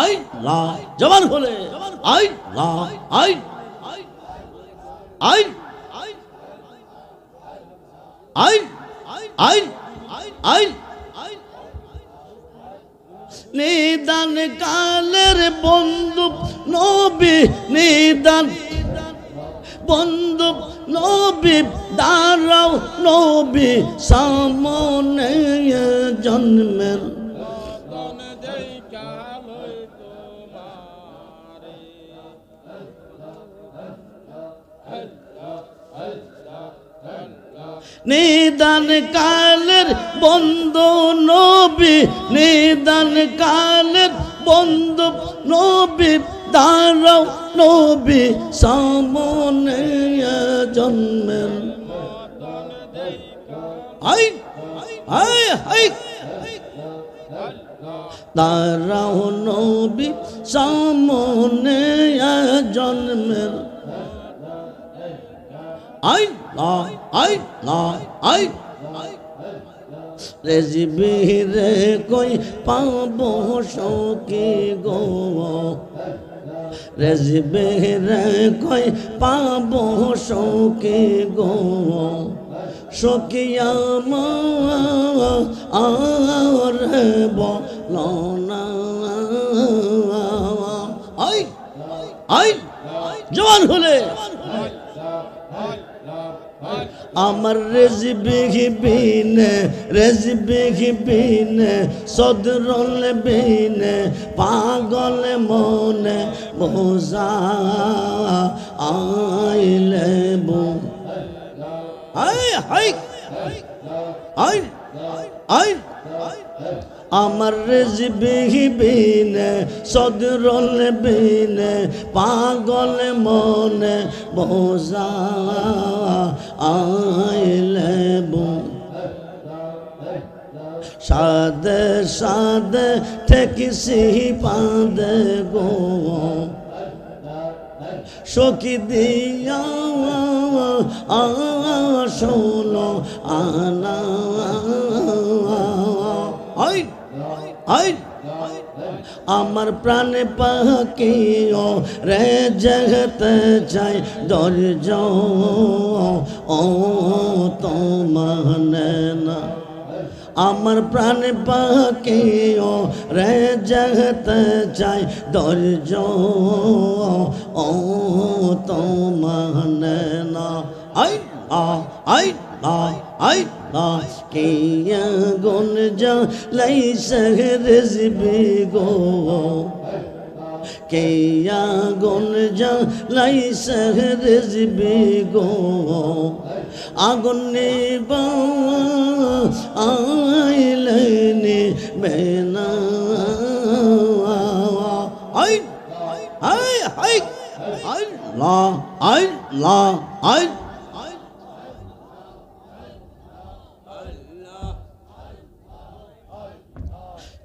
I লা, জবান খুলে আই লা আই আই আই আই আই নিদান কালের বন্ধু, নবী নিদান। বন্ধু, নবী দাঁড়াও, নবী সামনে জন্মের। নিদান কালের বন্ধু নবী নিদান কালের বন্ধু নবী, দাঁড়াও নবী, সামনে জন্মের। আই নবী, সামনে জন্মের। আই আই আই। রেজিবি রে কই পাব সকি গো? রেজিবি রে কই পাব সকি গো? সকিয়া মা আর বলনা। আই। আই। জওয়ান হলে। আমার রেজবি বিনে রেজবি বিনে সদরল বিন পাগল মনে মোজা আইলে বো আই হাই আই আই আমার রেজবি বিনে সদরল বিনে পাগল মনে বোঝা আইলে সাদে সাদে ঠেকিসি পাদে গো। সখী দিয়া শোনো আনা। আই আমার প্রাণে পাখিও রে জগতে চাই দর্জ ও তো মানে না। আমার প্রাণ পাখিও রে জগতে চাই দর্জ ও তো মানে না। আই আ আই আ আই আ কিয়া গুন লাই সহরজবি গো কিয়া গুন লাই সহরজবি গো আগুন নিবা আইলেনি বেনা আই আই আই আই লা আই লা আই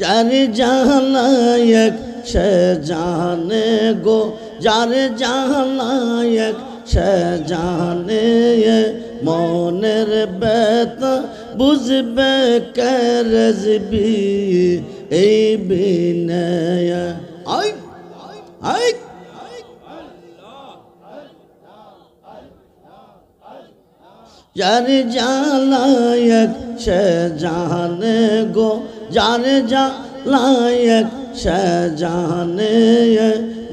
যার জানায়ক সে জানে গো। যার জানায়ক সে জানে মনের বেত বুঝবে করজবি এই বিনয় আই আই। যার জালায়ক সে জানে গো। যার জালায়ক সে জানে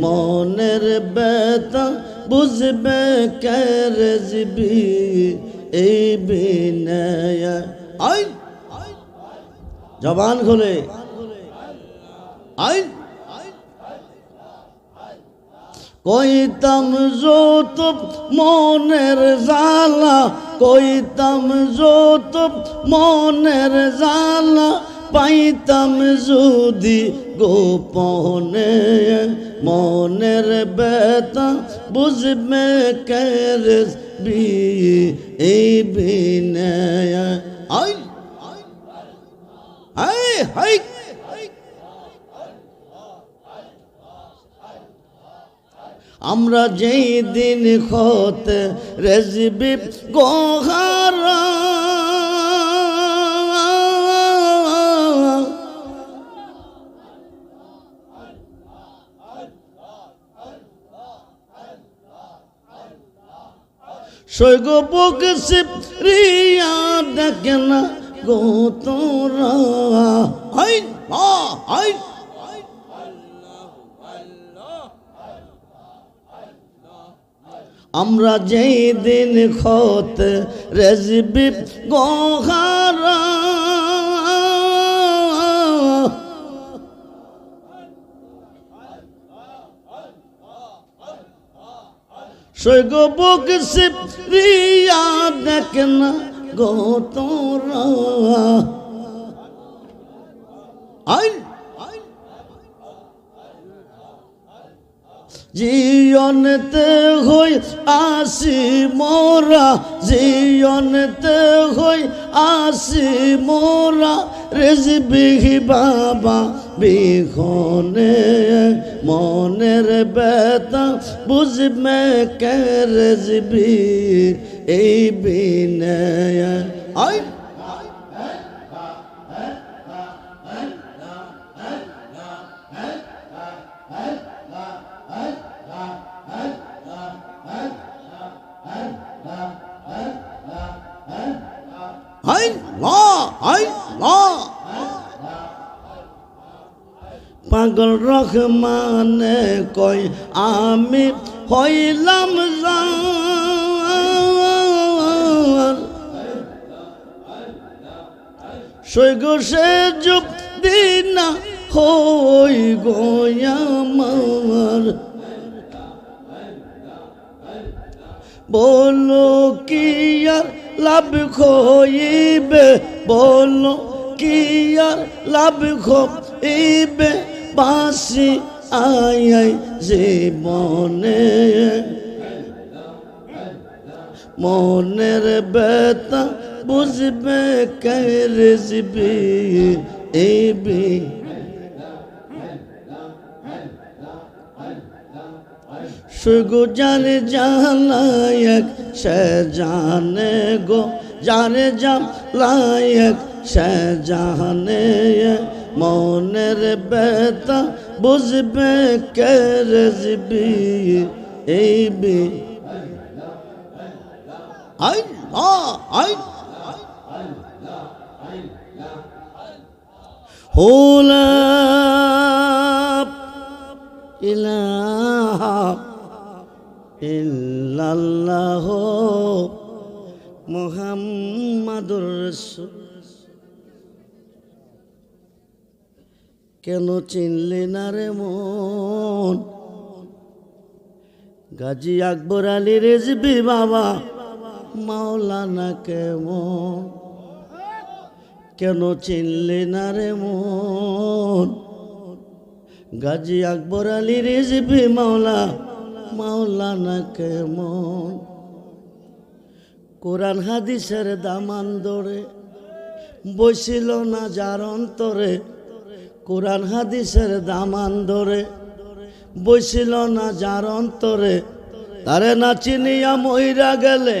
মনের বেতা বুঝবে করজবি এই বিনয়? আই জবান খোলে। আই কইতাম যত মনের জালা কইতাম যত মনের জালা পাইতাম যদি গোপনে মনের বেতা বুঝবে কেরেস বি এই বিনয় আমরা যেই দিন খতে রেজবি গোহারা আমরা যেই দিন খত রেজবি গহারা সৈগ বুক সিপ রিয়া দেখ না গো তোরা। আই জিয়নতে হই আসি মোরা জিয়নতে হই আসি মোরা, রেজবিহি বাবা বিখনে মনের বেতা বুঝবে কে রেজবি এই বিনে আই আই লা আই লা। পাগল রহমানে কই আমি হইলাম সৈগ সে যুগ দিনা হই গোয়ামার বলো কি আর লাভ খইবে? বলো কি আর লাভ খইবে? বাসি আই আই জীবনে মনের বেতা বুঝবে কে রেজবি এই বি সুগু জানে জালায়ক সে জানে গো, জানে জাম লায়ক সে জানে মনের বেতা বুঝবে কে রেজবি? এই বি আই আই হোলা ইলাহা ইল্লাল্লাহ মুহাম্মাদুর রাসূল কেন চিনলে না রে মন? গাজী আকবর আলী রেজবি বাবা, মাওলানা কেমন? কেন চিনলে না রে মন? গাজী আকবর আলী রেজবি মাওলা, মাওলানা কেমন? কোরআন হাদিসের দামান দরে বসিল না যার অন্তরে কোরআন হাদিসের দামান ধরে বসিল না যার অন্তরে। তারে না চিনিয়া মইরা গেলে,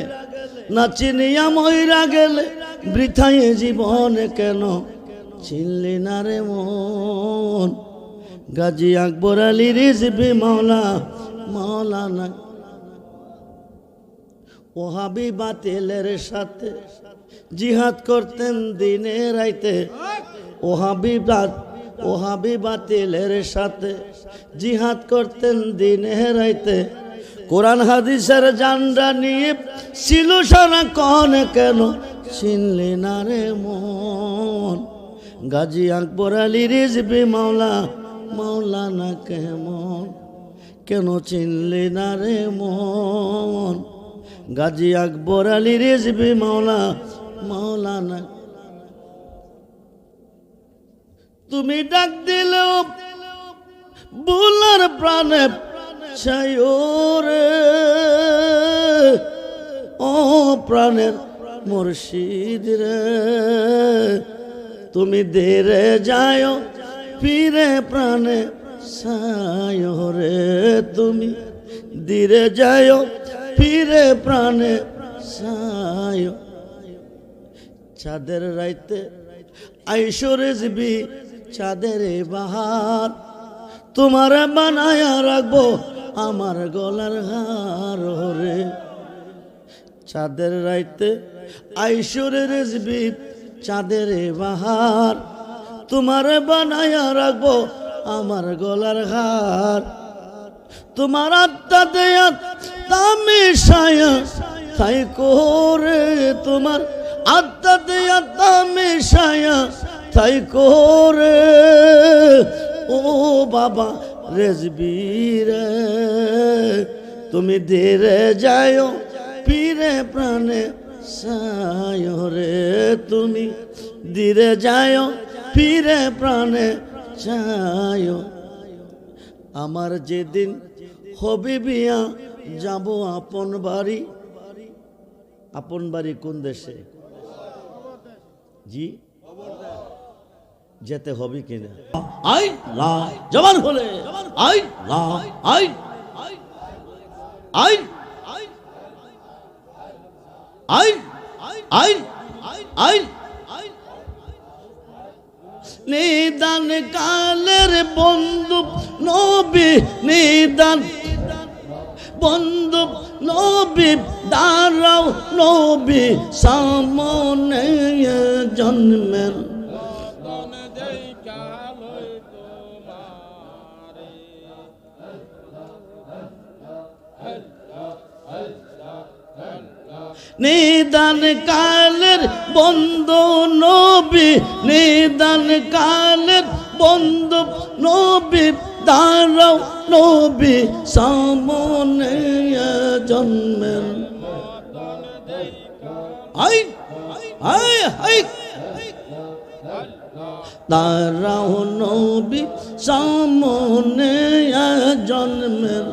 না চিনিয়া মইরা গেলে বৃথায় জীবনে কেন চিনলি না রে মন? গাজী আকবর আলী রিজবি মাওলা মাওলানা ওহাবি বাতিলের সাথে জিহাদ করতেন দিনে রাইতে। ওহাবি বাত ওহাবি বাতিলের সাথে জিহাদ করতেন দিনে রাইতে। কোরআন হাদিসের জান্ডা নিয়ে ছিল সারা কন কেন চিনলি না রে মন? গাজী আকবর আলী রিজবি মাওলা, মাওলানা কেমন? কেন চিনলি না রে মন? গাজী আকবর আলী রেজবি মাওলা, মাওলানা তুমি ডাক দিলেও বুলার প্রাণে ছায়োরে ও প্রাণের মুর্শিদ রে, তুমি দেরে যায় ফিরে প্রাণে রে। তুমি ধীরে যায় ফিরে প্রাণে সায় চাঁদের রাইতে আইসরে জিবি চাঁদের বাহার। তোমার বানায়া রাখব আমার গলার হার রে চাঁদের রাইতে আইসরে রেজবি চাঁদের বাহার। তোমার বানায়া রাখব আমার গলার হার। তোমার আত্মা দেয়া তামে সায়া তাই করে তোমার আত্মা দেয়া তামে সায়া তাই করে, ও বাবা রেজবীরে তুমি ধীরে যাও পীরে প্রাণে সায় রে তুমি। ধীরে যাও পীরে প্রাণে চায় আমার যেদিন হবে বিয়া যাব আপন বাড়ি। আপন বাড়ি কোন দেশে? জি? যেতে হবে কিনা? আই লা জবান হলে আই লা আই আই আই আই আই নিদান কালের বন্ধু, নবী নিদান। বন্ধু, নবী দাঁড়াও, নবী সামনে জন্মের নিদান কালের বন্ধ নবী, নিদান কালের বন্ধ নবী, দাঁড়াও নবী, সামনে জন্মের। আই আই নবী, সামনে জন্মের।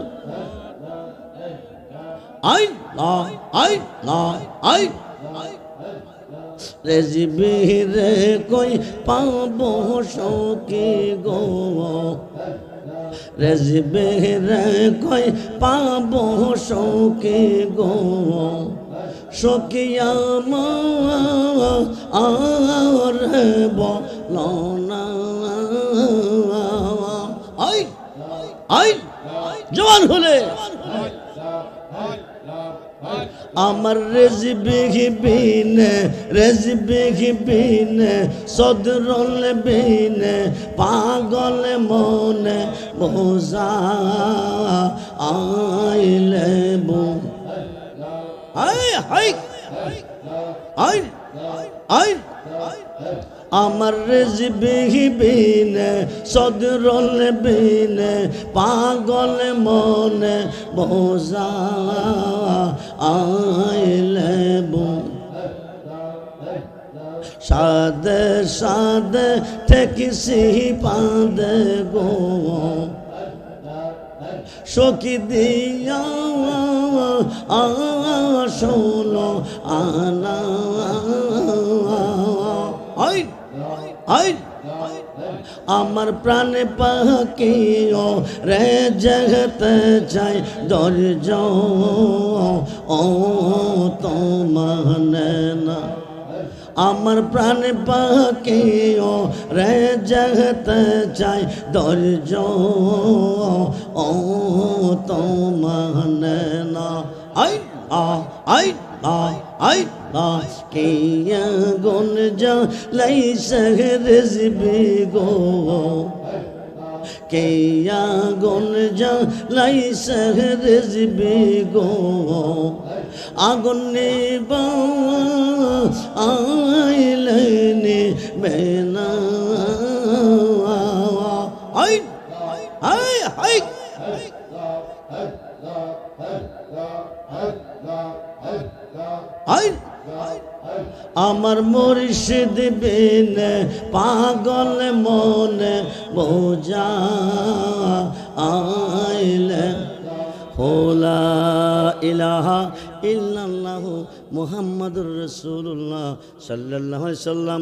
আই আই লা আই। রেজিবি রে কই পাব সকি গো? রেজিবি রে কই পাব সকি গো? সকিয়া মা আর বলনা। আই। আই। জওয়ান হলে। আমার রেজবিহি বিনে রেজবিহি বিনে সদরল বিনে পাগল মনে বোঝা আইলে বো হাই হাই আই আমার রেজবি বিনে সদরল বিনে পাগল মনে বোঝা আইলে সাদে সাদে ঠেকিসি পাদে গো সখী দিয়া শোনো আমার প্রাণে পাখিও রে জগতে চাই দর্জ ও তো মানে না। আমার প্রাণ পাখিও রে জগতে চাই দর্জ ও তো মানে না। আই, আ, আই। লাই সহরজবি গো কে গুন যা লাই সহরজবি গো আগুন নিবা আইলেনি বেনা আই আই আই আই আমার মুর্শিদ বিন পাগল মনে বোঝা আইলে। হোলা ইলাহা ইল্লাল্লাহু মুহাম্মাদুর রাসূলুল্লাহ সাল্লাল্লাহু আলাইহি সাল্লাম।